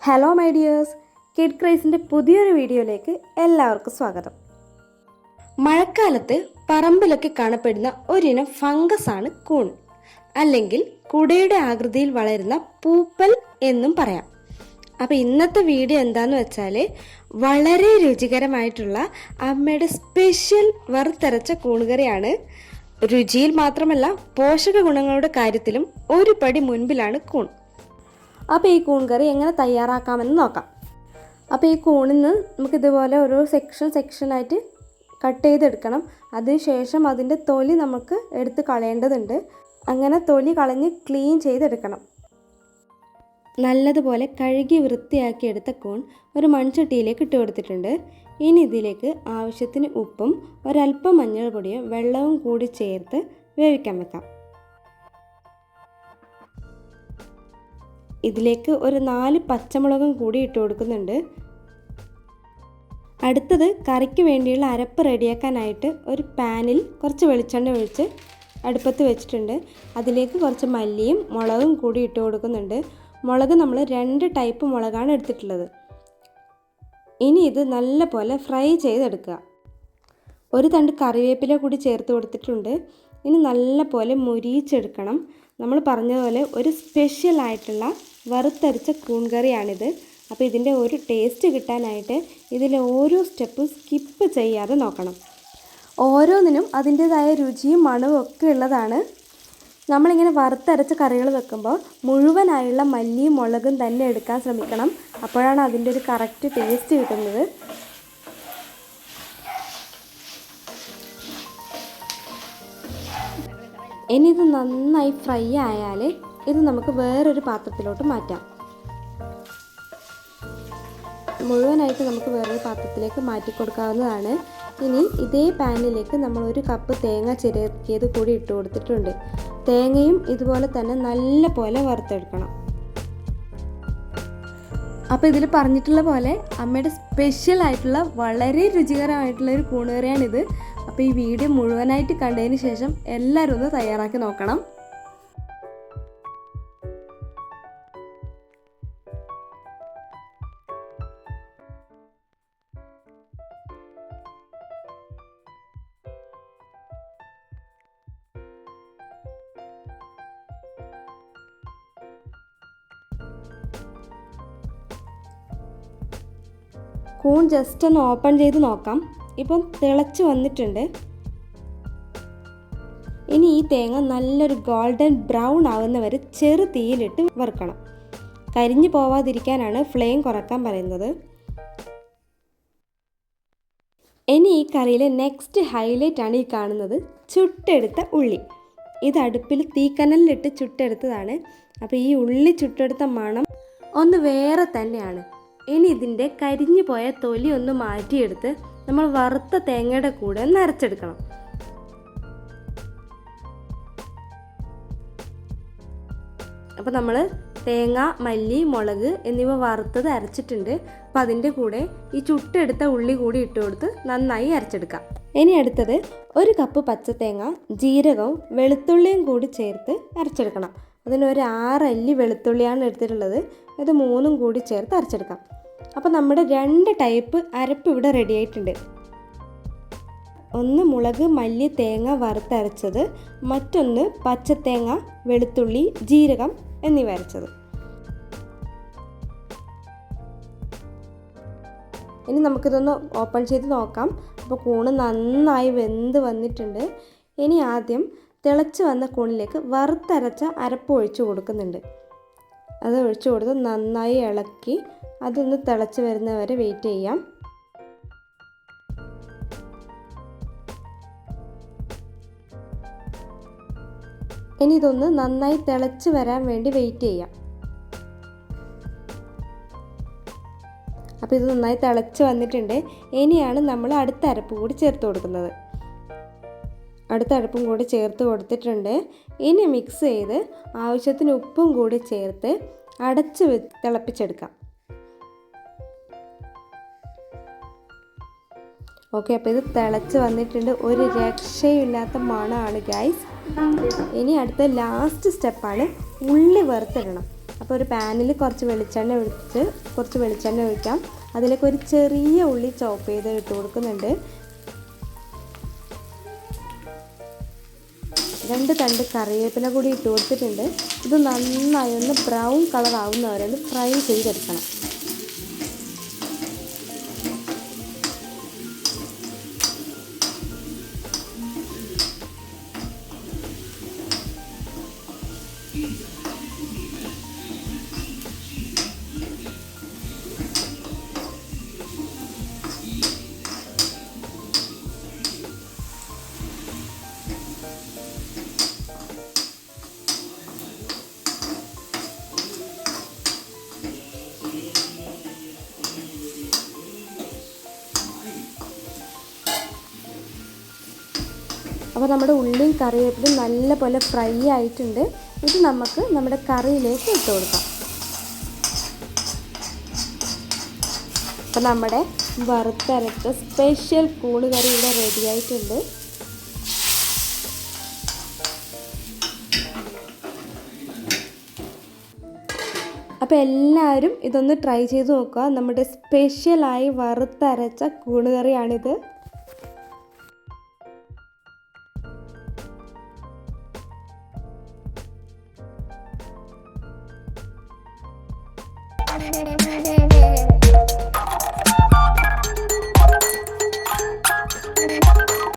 Hello my dears kid ക്രൈസിന്റെ പുതിയൊരു വീഡിയോയിലേക്ക് എല്ലാവർക്കും സ്വാഗതം. മഴക്കാലത്ത് പറമ്പിലൊക്കെ കാണപ്പെടുന്ന ഒരിനം ഫംഗസ് ആണ് കൂൺ. അല്ലെങ്കിൽ കുടയുടെ ആകൃതിയിൽ വളരുന്ന പൂപ്പൽ എന്നും പറയാം. അപ്പോൾ ഇന്നത്തെ വീഡിയോ എന്താന്ന് വെച്ചാൽ വളരെ രുചികരമായിട്ടുള്ള അമ്മയുടെ സ്പെഷ്യൽ വറുത്തരച്ച കൂണുകറിയാണ് രുചിയിൽ മാത്രമല്ല പോഷക ഗുണങ്ങളുടെ കാര്യത്തിലും ഒരു പടി മുൻപിലാണ് കൂൺ. അപ്പോൾ ഈ കൂൺ കറി എങ്ങനെ തയ്യാറാക്കാമെന്ന് നോക്കാം. അപ്പോൾ ഈ കൂണിൽ നിന്ന് നമുക്ക് ഇതുപോലെ ഓരോ സെക്ഷൻ സെക്ഷനായിട്ട് കട്ട് ചെയ്തെടുക്കണം. അതിനുശേഷം അതിന്റെ തൊലി നമുക്ക് എടുത്ത് കളയേണ്ടതുണ്ട്. അങ്ങനെ തൊലി കളഞ്ഞ് ക്ലീൻ ചെയ്തെടുക്കണം. നല്ലതുപോലെ കഴുകി വൃത്തിയാക്കി എടുത്ത കൂൺ ഒരു മൺചട്ടിയിലേക്ക് ഇട്ട് കൊടുത്തിട്ടുണ്ട്. ഇനി ഇതിലേക്ക് ആവശ്യത്തിന് ഉപ്പും ഒരല്പം മഞ്ഞൾ പൊടിയും വെള്ളവും കൂടി ചേർത്ത് വേവിക്കാൻ വെക്കാം. ഇതിലേക്ക് ഒരു നാല് പച്ചമുളകും കൂടി ഇട്ട് കൊടുക്കുന്നുണ്ട്. അടുത്തത് കറിക്ക് വേണ്ടിയുള്ള അരപ്പ് റെഡിയാക്കാനായിട്ട് ഒരു പാനിൽ കുറച്ച് വെളിച്ചെണ്ണ ഒഴിച്ച് അടുപ്പത്ത് വെച്ചിട്ടുണ്ട്. അതിലേക്ക് കുറച്ച് മല്ലിയും മുളകും കൂടി ഇട്ട് കൊടുക്കുന്നുണ്ട്. മുളക് നമ്മൾ രണ്ട് ടൈപ്പ് മുളകാണ് എടുത്തിട്ടുള്ളത്. ഇനി ഇത് നല്ല പോലെ ഫ്രൈ ചെയ്തെടുക്കുക. ഒരു തണ്ട് കറിവേപ്പില കൂടി ചേർത്ത് കൊടുത്തിട്ടുണ്ട്. ഇനി നല്ല പോലെ മുരിയിച്ചെടുക്കണം. നമ്മൾ പറഞ്ഞതുപോലെ ഒരു സ്പെഷ്യൽ ആയിട്ടുള്ള വറുത്തരച്ച കൂൺകറിയാണിത് അപ്പോൾ ഇതിന്റെ ഒരു ടേസ്റ്റ് കിട്ടാനായിട്ട് ഇതിലെ ഓരോ സ്റ്റെപ്പും സ്കിപ്പ് ചെയ്യാതെ നോക്കണം. ഓരോന്നിനും അതിന്റേതായ രുചിയും മണവും ഒക്കെ ഉള്ളതാണ്. നമ്മളിങ്ങനെ വറുത്തരച്ച കറികൾ വെക്കുമ്പോൾ മുഴുവനായുള്ള മല്ലിയും മുളകും തന്നെ എടുക്കാൻ ശ്രമിക്കണം. അപ്പോഴാണ് അതിന്റെ ഒരു കറക്റ്റ് ടേസ്റ്റ് കിട്ടുന്നത്. ഇനി ഇത് നന്നായി ഫ്രൈ ആയാൽ ഇത് നമുക്ക് വേറൊരു പാത്രത്തിലോട്ട് മാറ്റാം. മുഴുവനായിട്ട് നമുക്ക് വേറൊരു പാത്രത്തിലേക്ക് മാറ്റി കൊടുക്കാവുന്നതാണ്. ഇനി ഇതേ പാനിലേക്ക് നമ്മൾ ഒരു കപ്പ് തേങ്ങ ചിരക്കിയത് കൂടി ഇട്ട് കൊടുത്തിട്ടുണ്ട്. തേങ്ങയും ഇതുപോലെ തന്നെ നല്ല പോലെ വറുത്തെടുക്കണം. അപ്പോൾ ഇതിൽ പറഞ്ഞിട്ടുള്ള പോലെ അമ്മയുടെ സ്പെഷ്യൽ ആയിട്ടുള്ള വളരെ രുചികരമായിട്ടുള്ള ഒരു കൂണുകറിയാണിത്. അപ്പോൾ ഈ വീഡിയോ മുഴുവനായിട്ട് കണ്ടതിന് ശേഷം എല്ലാവരും ഒന്ന് തയ്യാറാക്കി നോക്കണം. കൂൺ ജസ്റ്റ് ഒന്ന് ഓപ്പൺ ചെയ്ത് നോക്കാം. ഇപ്പം തിളച്ച് വന്നിട്ടുണ്ട്. ഇനി ഈ തേങ്ങ നല്ലൊരു ഗോൾഡൻ ബ്രൗൺ ആവുന്ന വരെ ചെറു തീയിലിട്ട് വറുക്കണം. കരിഞ്ഞു പോവാതിരിക്കാനാണ് ഫ്ലെയിം കുറയ്ക്കാൻ പറയുന്നത്. ഇനി ഈ കറിയിലെ നെക്സ്റ്റ് ഹൈലൈറ്റ് ആണ് ഈ കാണുന്നത്. ചുട്ടെടുത്ത ഉള്ളി. ഇത് അടുപ്പിൽ തീക്കനലിലിട്ട് ചുട്ടെടുത്തതാണ്. അപ്പോൾ ഈ ഉള്ളി ചുട്ടെടുത്ത മണം ഒന്ന് വേറെ തന്നെയാണ്. ഇനി ഇതിന്റെ കരിഞ്ഞു പോയ തൊലി ഒന്ന് മാറ്റിയെടുത്ത് നമ്മൾ വറുത്ത തേങ്ങയുടെ കൂടെ നരച്ചെടുക്കണം. അപ്പോൾ നമ്മൾ തേങ്ങ മല്ലി മുളക് എന്നിവ വറുത്തത് അരച്ചിട്ടുണ്ട്. അപ്പോൾ അതിന്റെ കൂടെ ഈ ചുട്ടെടുത്ത ഉള്ളി കൂടി ഇട്ട് കൊടുത്ത് നന്നായി അരച്ചെടുക്കാം. ഇനി അടുത്തത് ഒരു കപ്പ് പച്ചത്തേങ്ങ ജീരകവും വെളുത്തുള്ളിയും കൂടി ചേർത്ത് അരച്ചെടുക്കണം. അതിന് ഒരു ആറല്ലി വെളുത്തുള്ളിയാണ് എടുത്തിട്ടുള്ളത്. ഇത് മൂന്നും കൂടി ചേർത്ത് അരച്ചെടുക്കാം. അപ്പോൾ നമ്മുടെ രണ്ട് ടൈപ്പ് അരപ്പ് ഇവിടെ റെഡി ആയിട്ടുണ്ട്. ഒന്ന് മുളക് മല്ലി തേങ്ങ വറുത്തരച്ചത്. മറ്റൊന്ന് പച്ചത്തേങ്ങ വെളുത്തുള്ളി ജീരകം എന്നിവ അരച്ചത്. ഇനി നമുക്കിതൊന്ന് ഓപ്പൺ ചെയ്ത് നോക്കാം. അപ്പോൾ കൂണ് നന്നായി വെന്ത് വന്നിട്ടുണ്ട്. ഇനി ആദ്യം തിളച്ച് വന്ന കൂണിലേക്ക് വറുത്തരച്ച അരപ്പ് ഒഴിച്ചു കൊടുക്കുന്നുണ്ട്. അത് ഒഴിച്ചു കൊടുത്ത് നന്നായി ഇളക്കി അതൊന്ന് തിളച്ച് വരുന്നവരെ വെയിറ്റ് ചെയ്യാം. ഇനി ഇതൊന്ന് നന്നായി തിളച്ച് വരാൻ വേണ്ടി വെയിറ്റ് ചെയ്യാം. അപ്പോൾ ഇത് നന്നായി തിളച്ച് വന്നിട്ടുണ്ട്. ഇനിയാണ് നമ്മൾ അടുത്ത അരപ്പ് കൂടി ചേർത്ത് കൊടുക്കുന്നത്. അടുത്ത അടുപ്പും കൂടി ചേർത്ത് കൊടുത്തിട്ടുണ്ട്. ഇനി മിക്സ് ചെയ്ത് ആവശ്യത്തിന് ഉപ്പും കൂടി ചേർത്ത് അടച്ച് തിളപ്പിച്ചെടുക്കാം. ഓക്കെ അപ്പോൾ ഇത് തിളച്ച് വന്നിട്ടുണ്ട്. ഒരു രക്ഷയില്ലാത്ത മണമാണ് ഗൈസ് ഇനി അടുത്ത ലാസ്റ്റ് സ്റ്റെപ്പാണ് ഉള്ളി വറുത്തിടണം. അപ്പോൾ ഒരു പാനിൽ കുറച്ച് വെളിച്ചെണ്ണ ഒഴിച്ച് കുറച്ച് വെളിച്ചെണ്ണ ഒഴിക്കാം. അതിലേക്ക് ഒരു ചെറിയ ഉള്ളി ചോപ്പ് ചെയ്ത് ഇട്ട് കൊടുക്കുന്നുണ്ട്. രണ്ട് തണ്ട് കറിവേപ്പില കൂടി ഇട്ട് കൊടുത്തിട്ടുണ്ട്. ഇത് നന്നായി ഒന്ന് ബ്രൗൺ കളർ ആവുന്നവരെ ഒന്ന് ഫ്രൈ ചെയ്തെടുക്കണം. അപ്പോൾ നമ്മുടെ ഉള്ളിയും കറിവേപ്പിലും നല്ലപോലെ ഫ്രൈ ആയിട്ടുണ്ട്. ഇത് നമുക്ക് നമ്മുടെ കറിയിലേക്ക് ഇട്ട് കൊടുക്കാം. അപ്പോൾ നമ്മുടെ വറുത്തരച്ച സ്പെഷ്യൽ കൂണ് കറി ഇവിടെ റെഡി ആയിട്ടുണ്ട്. അപ്പോൾ എല്ലാവരും ഇതൊന്ന് ട്രൈ ചെയ്ത് നോക്കുക. നമ്മുടെ സ്പെഷ്യലായി വറുത്തരച്ച കൂണ് Thank you.